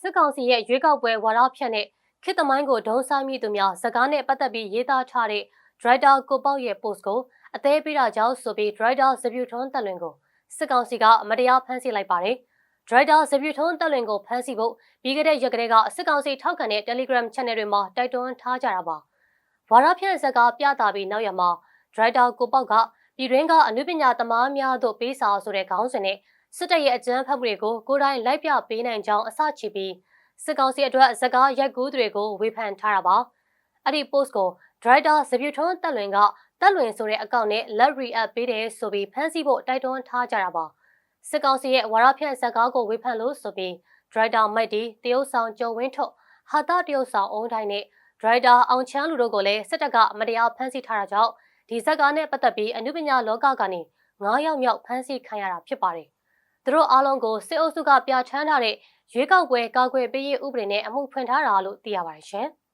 စစ်ကောင်စီရဲ့ရွေးကောက်ပွဲဝါဒဖြန့်တဲ့ခေတ်သမိုင်းကိုဒုံဆိုင်မိသူများစကားနဲ့ပတ်သက်ပြီးရေးသားထားတဲ့ Driver ကိုပေါ့ရဲ့ post ကိုအသေးပေးတာကြောင့်ဆိုပြီး Driver ဇပြူထွန်းတက်လွင်ကိုစစ်ကောင်စီကအမတရားဖမ်းဆီးလိုက်ပါတယ်။ Driver ဇပြူထွန်းတက်လွင်ကိုဖမ်းဆီးဖို့ပြီးခဲ့တဲ့ရက်ကလေးကစစ်ကောင်စီထောက်ခံတဲ့ Telegram Channel တွေမှာတိုက်တွန်းထားကြတာပါ။ဝါဒဖြန့်စကားပြတာပြီးနောက်ရမှာ Driver ကိုပေါ့ကပြည်တွင်းကအနုပညာသမားများတို့ပေးစာဆိုတဲ့ခေါင်းစဉ်နဲ့ စစ်တပ်ရဲ့အကြမ်းဖက်မှုတွေကိုကိုယ်တိုင်လိုက်ပြပေးနိုင်ကြောင်းအစချီပြီးစစ်ကောင်စီအတွက်စကားရိုက်ကူးတွေကိုဝေဖန်ထားတာပါအဲ့ဒီ post ကို driver စပြူထွန်းတက်လွင်ကတက်လွင်ဆိုတဲ့အကောင့်နဲ့ let react ပေးတယ်ဆိုပြီးဖမ်းဆီးဖို့တိုက်တွန်းထားကြတာပါစစ်ကောင်စီရဲ့ဝါရဖြန့်စကားကိုဝေဖန်လို့ဆိုပြီး driver မိုက်ဒီတရုတ်ဆောင်ကျော်ဝင်းထုတ်ဟာတာတရုတ်ဆောင်အုံးတိုင်းနဲ့ driver အောင်ချမ်းလူတို့ကိုလည်းစစ်တပ်ကမတရားဖမ်းဆီးထားတာကြောင့်ဒီဇက်ကားနဲ့ပတ်သက်ပြီးအနုပညာလောကကနေ9ယောက်မြောက်ဖမ်းဆီးခံရတာဖြစ်ပါတယ်။ သူတို့အားလုံးကိုစစ်အုပ်စုကပြဋ္ဌာန်းထားတဲ့ရွေးကောက်ပွဲကာကွယ်ပေးရေးဥပဒေနဲ့အမှုဖွင့်ထားတာလို့သိရပါတယ်ရှင်။